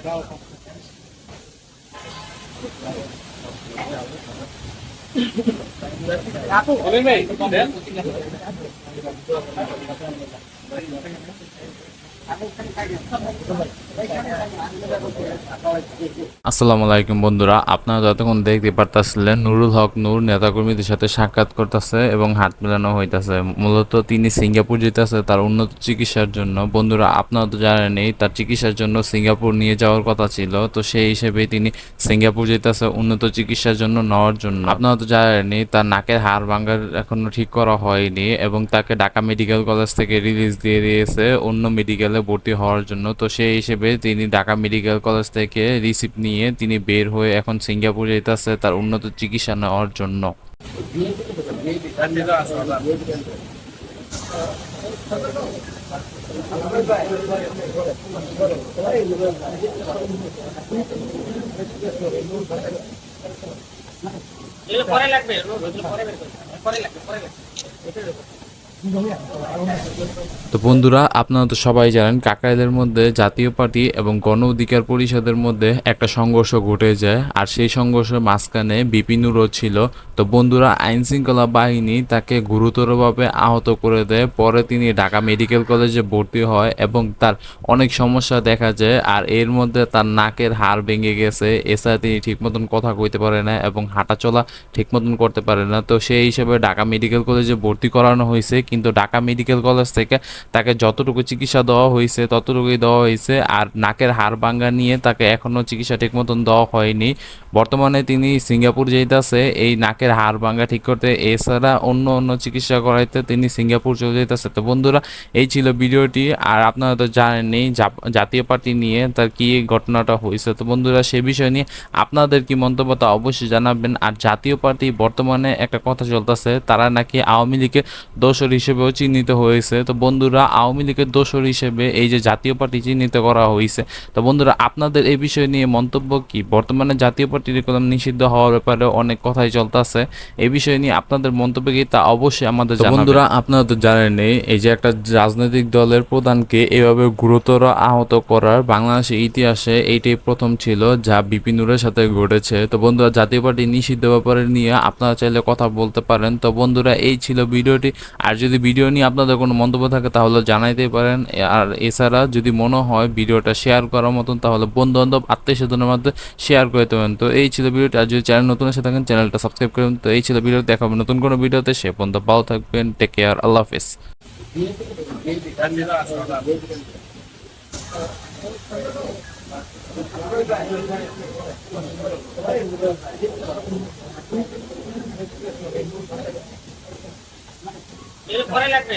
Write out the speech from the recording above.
vrouw van Alleen mee, kom hè. আসসালামু আলাইকুম বন্ধুরা, আপনারা যতক্ষণ দেখতে পারতাছিলেন, নুরুল হক নূর নেতাকর্মীদের সাথে সাক্ষাৎ করতেছে এবং হাত মেলানো হইতাছে। মূলত তিনি সিঙ্গাপুর যেতেছে তার উন্নত চিকিৎসার জন্য। বন্ধুরা, আপনারা তো জানেনই তার চিকিৎসার জন্য সিঙ্গাপুর নিয়ে যাওয়ার কথা ছিল, তো সেই হিসেবে তিনি সিঙ্গাপুর যেতেছে উন্নত চিকিৎসার জন্য নেওয়ার জন্য। আপনারা তো জানেনই তার নাকের হাড় ভাঙার এখনও ঠিক করা হয়নি এবং তাকে ঢাকা মেডিকেল কলেজ থেকে রিলিজ দিয়ে দিয়েছে। অন্য মেডিকেলে ভর্তি হওয়ার জন্য। তো সেই হিসেবে তিনি ঢাকা মেডিকেল কলেজ থেকে রিসিপ্ট নিয়ে তিনি বের হয়ে এখন সিঙ্গাপুর যেতেছে তার উন্নত চিকিৎসা নেওয়ার জন্য। পরে লাগবে পরে লাগবে পরে লাগবে। তো বন্ধুরা, আপনারা তো সবাই জানেন, কাকরাইলের মধ্যে জাতীয় পার্টি এবং গণ অধিকার পরিষদের মধ্যে একটা সংঘর্ষ ঘটে যায়। আর সেই সংঘর্ষের মাঝখানে বিপিনুরও ছিল। তো বন্ধুরা আইন শৃঙ্খলা বাহিনী তাকে গুরুতরভাবে আহত করে দেয়। পরে তিনি ঢাকা মেডিকেল কলেজে ভর্তি হয় এবং তার অনেক সমস্যা দেখা যায়। আর এর মধ্যে তার নাকের হাড় ভেঙে গেছে। এছাড়া তিনি ঠিক মতন কথা কইতে পারে না এবং হাঁটা চলা ঠিক মতন করতে পারে না। তো সেই হিসেবে ঢাকা মেডিকেল কলেজে ভর্তি করানো হয়েছে। কিন্তু ঢাকা মেডিকেল কলেজ থেকে তাকে যতটুকু চিকিৎসা দেওয়া হয়েছে, ততটুকুই দেওয়া হয়েছে। আর নাকের হাড় ভাঙ্গা নিয়ে তাকে এখনও চিকিৎসা ঠিক মতন দেওয়া হয়নি। বর্তমানে তিনি সিঙ্গাপুর যেতেছে এই নাকের হাড় ভাঙ্গা ঠিক করতে এছাড়া অন্য অন্য চিকিৎসা করাইতে তিনি সিঙ্গাপুর চলে যেতেছে তো বন্ধুরা, এই ছিল ভিডিওটি। আর আপনারা তো জানেনই জাতীয় পার্টি নিয়ে তার কি ঘটনাটা হয়েছে। তো বন্ধুরা, সে বিষয় নিয়ে আপনাদের কি মন্তব্য তা অবশ্যই জানাবেন। আর জাতীয় পার্টি বর্তমানে একটা কথা চলতেছে, তারা নাকি আওয়ামী লীগের দোসর হিসেবেও চিহ্নিত হয়েছে। তো বন্ধুরা আওয়ামী লীগের দোসর হিসেবে এই যে জাতীয় পার্টি চিহ্নিত করা হয়েছে তো বন্ধুরা আপনাদের এই বিষয় নিয়ে মন্তব্য কি? বর্তমানে জাতীয় পার্টির কলম নিষিদ্ধ হওয়ার ব্যাপারে অনেক কথাই চলতেছে। এই বিষয় নিয়ে আপনাদের মন্তব্য কি? তা অবশ্যই আমাদের বন্ধুরা আপনারা তো জানেনই এই যে একটা রাজনৈতিক দলের প্রধানকে এভাবে গুরুতর আহত করার বাংলাদেশের ইতিহাসে এইটাই প্রথম ছিল যা বিপিনুরের সাথে ঘটেছে। তো বন্ধুরা জাতীয় পার্টি নিষিদ্ধ ব্যাপারে নিয়ে আপনারা চাইলে কথা বলতে পারেন। তো বন্ধুরা এই ছিল ভিডিওটি। আর যদি ভিডিও নিয়ে আপনাদের কোনো মন্তব্য থাকে, তাহলে জানাইতে পারেন। আর এছাড়া যদি মনে হয় ভিডিওটা শেয়ার করার মতন, তাহলে বন্ধু বান্ধব আত্মীয় স্বজনের মধ্যে শেয়ার করে দেবেন। তো এই ছিল ভিডিওটি। আর যদি চ্যানেল নতুন এসে থাকেন, চ্যানেলটা সাবস্ক্রাইব করুন। তো এই ছিল ভিডিও। দেখাবেন নতুন কোনো ভিডিওতে। সে পর্যন্ত ভালো থাকবেন। টেক কেয়ার আল্লাহ হাফিজ এগুলো পরে লাগবে ওগুলো পরে বের করবে পরে লাগবে পরে লাগবে